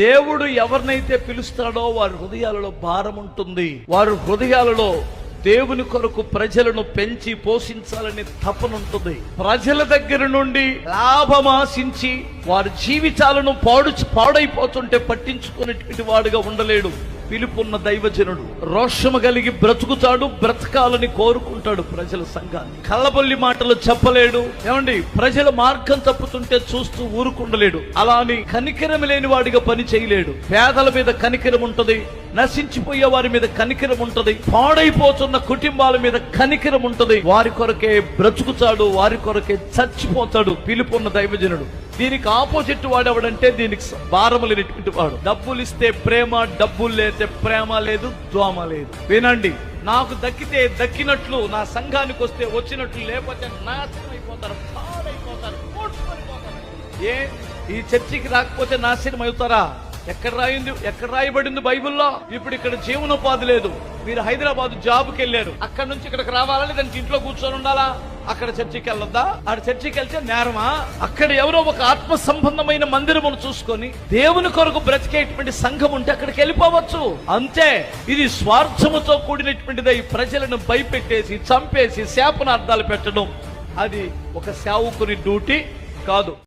దేవుడు ఎవరినైతే పిలుస్తాడో వారి హృదయాలలో భారం ఉంటుంది. వారి హృదయాలలో దేవుని కొరకు ప్రజలను పెంచి పోషించాలని తపనుంటుంది ప్రజల దగ్గర నుండి లాభం ఆశించి వారి జీవితాలను పాడు పాడైపోతుంటే పట్టించుకునేటువంటి వాడుగా ఉండలేడు. పిలుపున్న దైవజనుడు రోషము కలిగి బ్రతుకుతాడు బ్రతకాలని కోరుకుంటాడు ప్రజల సంఘాన్ని. కళ్ళబొల్లి మాటలు చెప్పలేడు. ఏమండి? ప్రజల మార్గం తప్పుతుంటే చూస్తూ ఊరుకుండలేడు. అలా అని కనికరం లేని వాడిగా పని చేయలేడు. పేదల మీద కనికరం ఉంటది నశించిపోయే వారి మీద కనికరం ఉంటది పాడైపోతున్న కుటుంబాల మీద కనికరం ఉంటది. వారి కొరకే బ్రతుకుతాడు వారి కొరకే చచ్చిపోతాడు పిలుపున్న దైవజనుడు. దీనికి ఆపోజిట్ వాడెవడంటే దీనికి భారం లేనటువంటి వాడు. డబ్బులు ఇస్తే ప్రేమ డబ్బులు లేతే ప్రేమ లేదు దోమ లేదు. వినండి నాకు దక్కితే దక్కినట్లు నా సంఘానికి వస్తే వచ్చినట్లు లేకపోతే నాశనం అయిపోతారు పాడైపోతారు ఏ? ఈ చర్చికి రాకపోతే నాశనం అవుతారా? ఎక్కడ రాయింది ఎక్కడ రాయబడింది బైబిల్లో? ఇప్పుడు ఇక్కడ జీవనోపాధి లేదు. మీరు హైదరాబాద్ జాబ్కి వెళ్ళారు అక్కడ నుంచి ఇక్కడికి రావాలా దానికి ఇంట్లో కూర్చొని ఉండాలా? అక్కడ చర్చికి వెళ్ళొద్దా? ఆడ చర్చికి వెళ్తే నేరమా? అక్కడ ఎవరో ఒక ఆత్మ సంబంధమైన మందిరమును చూసుకొని దేవుని కొరకు బ్రతికేటువంటి సంఘం ఉంటే అక్కడికి వెళ్ళిపోవచ్చు. అంతే ఇది స్వార్థముతో కూడినటువంటిది ప్రజలను భయపెట్టేసి చంపేసి శాపనార్థాలు పెట్టడం. అది ఒక సేవకుని డ్యూటీ కాదు.